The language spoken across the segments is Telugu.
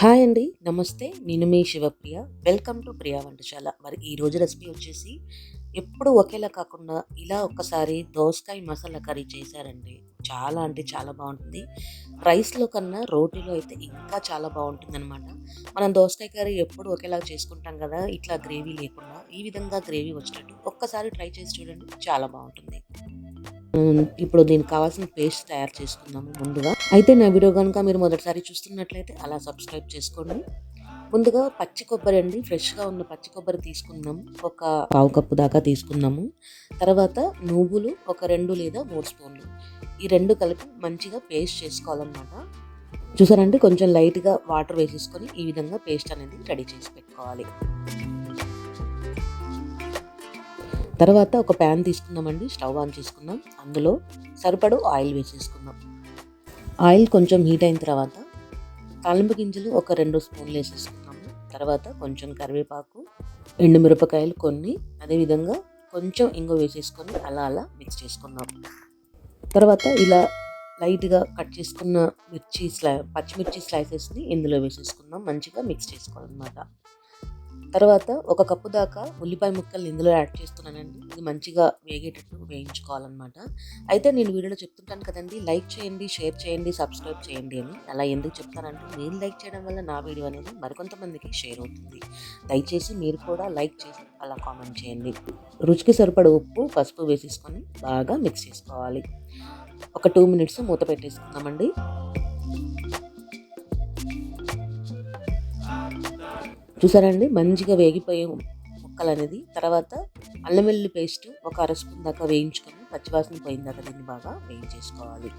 హాయ్ అండి నమస్తే. నేను మీ శివప్రియ. వెల్కమ్ టు ప్రియా వంటశాల. మరి ఈ రోజు రెసిపీ వచ్చేసి ఎప్పుడు ఒకేలా కాకుండా ఇలా ఒక్కసారి దోసకాయ మసాలా కర్రీ చేశారండి. చాలా అంటే చాలా బాగుంటుంది. రైస్లో కన్నా రోటీలో అయితే ఇంకా చాలా బాగుంటుంది అనమాట మనం దోసకాయ కర్రీ ఎప్పుడు ఒకేలా చేసుకుంటాం కదా ఇట్లా గ్రేవీ లేకుండా ఈ విధంగా గ్రేవీ వచ్చినట్టు ఒక్కసారి ట్రై చేసి చూడండి చాలా బాగుంటుంది. ఇప్పుడు దీనికి కావాల్సిన పేస్ట్ తయారు చేసుకుందాము ముందుగా. అయితే నా వీడియో కనుక మీరు మొదటిసారి చూస్తున్నట్లయితే అలా సబ్స్క్రైబ్ చేసుకోండి. ముందుగా పచ్చి కొబ్బరి అండి ఫ్రెష్గా ఉన్న పచ్చి కొబ్బరి తీసుకుందాము ఒక పావు కప్పు దాకా తీసుకుందాము. తర్వాత నువ్వులు ఒక రెండు లేదా మూడు స్పూన్లు. ఈ రెండు కలిపి మంచిగా పేస్ట్ చేసుకోవాలన్నమాట. చూసారంటే కొంచెం లైట్గా వాటర్ వేసేసుకొని ఈ విధంగా పేస్ట్ అనేది రెడీ చేసి పెట్టుకోవాలి. తర్వాత ఒక ప్యాన్ తీసుకుందామండి స్టవ్ ఆన్ చేసుకుందాం. అందులో సరిపడు ఆయిల్ వేసేసుకుందాం. ఆయిల్ కొంచెం హీట్ అయిన తర్వాత తాలింపు గింజలు ఒక రెండు స్పూన్లు వేసేసుకున్నాము తర్వాత కొంచెం కరివేపాకు ఎండుమిరపకాయలు కొన్ని అదేవిధంగా కొంచెం ఇంగు వేసేసుకొని అలా అలా మిక్స్ చేసుకున్నాం తర్వాత ఇలా లైట్గా కట్ చేసుకున్న మిర్చి స్లై పచ్చిమిర్చి స్లైసెస్ని ఇందులో వేసేసుకుందాం. మంచిగా మిక్స్ చేసుకోవాలన్నమాట. తర్వాత ఒక కప్పు దాకా ఉల్లిపాయ ముక్కలు ఇందులో యాడ్ చేస్తున్నానండి. ఇది మంచిగా వేగేటట్టు వేయించుకోవాలన్నమాట. అయితే నేను వీడియోలో చెప్తుంటాను కదండి లైక్ చేయండి షేర్ చేయండి సబ్స్క్రైబ్ చేయండి అని. అలా ఎందుకు చెప్తానంటే మీరు లైక్ చేయడం వల్ల నా వీడియో అనేది మరికొంతమందికి షేర్ అవుతుంది. దయచేసి మీరు కూడా లైక్ చేసి అలా కామెంట్ చేయండి. రుచికి సరిపడ ఉప్పు పసుపు వేసేసుకొని బాగా మిక్స్ చేసుకోవాలి. ఒక టూ మినిట్స్ మూత పెట్టేసుకుందామండి. చూసారండి మంచిగా వేగిపోయే ముక్కలు అనేది తర్వాత అల్లం వెల్లుల్లి పేస్ట్ ఒక అర స్పూన్ దాకా వేయించుకొని పచ్చివాసన పోయిన దాకా దీన్ని బాగా వేయించేసుకోవాలి.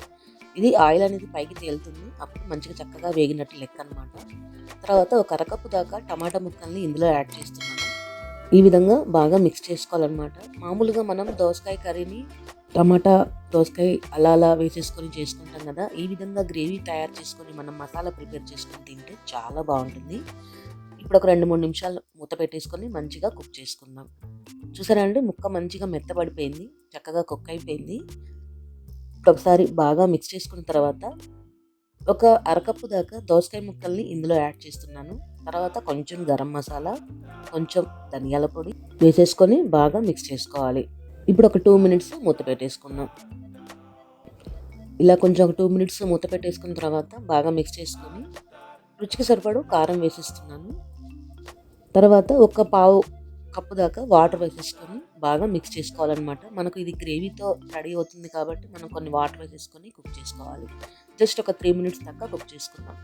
ఇది ఆయిల్ అనేది పైకి తేలుతుంది. అప్పుడు మంచిగా చక్కగా వేగినట్టు లెక్క అనమాట తర్వాత ఒక అరకప్పు దాకా టమాటా ముక్కల్ని ఇందులో యాడ్ చేస్తున్నాను. ఈ విధంగా బాగా మిక్స్ చేసుకోవాలన్నమాట. మామూలుగా మనం దోసకాయ కర్రీని టమాటా దోసకాయ అలా అలా వేసేసుకొని చేసుకుంటాం కదా. ఈ విధంగా గ్రేవీ తయారు చేసుకొని మనం మసాలా ప్రిపేర్ చేసుకొని తింటే చాలా బాగుంటుంది. ఇప్పుడు ఒక రెండు మూడు నిమిషాలు మూత పెట్టేసుకొని మంచిగా కుక్ చేసుకుందాం. చూసారా అండి? ముక్క మంచిగా మెత్తబడిపోయింది. చక్కగా కుక్ అయిపోయింది. ఇప్పుడు ఒకసారి బాగా మిక్స్ చేసుకున్న తర్వాత ఒక అరకప్పు దాకా దోసకాయ ముక్కల్ని ఇందులో యాడ్ చేస్తున్నాను. తర్వాత కొంచెం గరం మసాలా కొంచెం ధనియాల పొడి వేసేసుకొని బాగా మిక్స్ చేసుకోవాలి. ఇప్పుడు ఒక టూ మినిట్స్ మూత పెట్టేసుకుందాం. ఇలా కొంచెం ఒక టూ మినిట్స్ మూత పెట్టేసుకున్న తర్వాత బాగా మిక్స్ చేసుకొని రుచికి సరిపడు కారం వేసేస్తున్నాను. తర్వాత ఒక పావు కప్పు దాకా వాటర్ వేసేసుకొని బాగా మిక్స్ చేసుకోవాలన్నమాట. మనకు ఇది గ్రేవీతో రెడీ అవుతుంది కాబట్టి మనం కొన్ని వాటర్ వేసేసుకొని కుక్ చేసుకోవాలి. జస్ట్ ఒక త్రీ మినిట్స్ దాకా కుక్ చేసుకుందాం.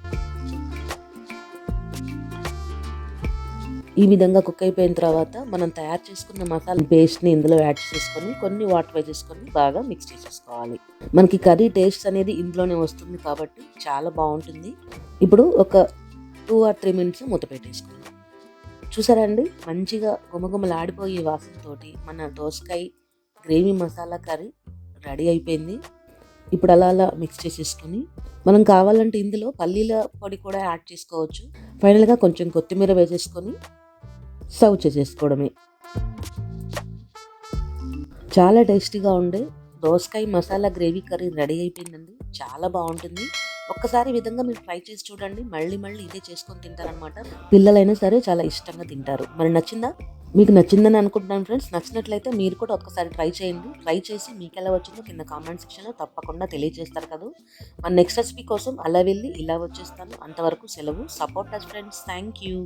ఈ విధంగా కుక్ అయిపోయిన తర్వాత మనం తయారు చేసుకున్న మసాలా పేస్ట్ని ఇందులో యాడ్ చేసుకొని కొన్ని వాటర్ వేసేసుకొని బాగా మిక్స్ చేసేసుకోవాలి. మనకి కర్రీ టేస్ట్ అనేది ఇందులోనే వస్తుంది కాబట్టి చాలా బాగుంటుంది. ఇప్పుడు ఒక టూ ఆర్ త్రీ మినిట్స్ మూత పెట్టేసుకుందాం. చూసారా అండి మంచిగా గుమగుమలాడిపోయే వాసనతోటి మన దోసకాయ గ్రేవీ మసాలా కర్రీ రెడీ అయిపోయింది. ఇప్పుడు అలా అలా మిక్స్ చేసేసుకొని మనం కావాలంటే ఇందులో పల్లీల పొడి కూడా యాడ్ చేసుకోవచ్చు. ఫైనల్గా కొంచెం కొత్తిమీర వేసేసుకొని సర్వ్ చేసేసుకోవడమే. చాలా టేస్టీగా ఉండే దోసకాయ మసాలా గ్రేవీ కర్రీ రెడీ అయిపోయిందండి. చాలా బాగుంటుంది. ఒక్కసారి విధంగా మీరు ట్రై చేసి చూడండి. మళ్ళీ మళ్ళీ ఇదే చేసుకొని తింటారనమాట పిల్లలైనా సరే చాలా ఇష్టంగా తింటారు. మరి నచ్చిందా? మీకు నచ్చిందని అనుకుంటున్నాను ఫ్రెండ్స్. నచ్చినట్లయితే మీరు కూడా ఒక్కసారి ట్రై చేయండి. ట్రై చేసి మీకు ఎలా వచ్చిందో కింద కామెంట్ సెక్షన్లో తప్పకుండా తెలియజేస్తారు కదా. మన నెక్స్ట్ రెసిపీ కోసం అలా వెళ్ళి ఇలా వచ్చేస్తాను. అంతవరకు సెలవు. Support us friends. Thank you.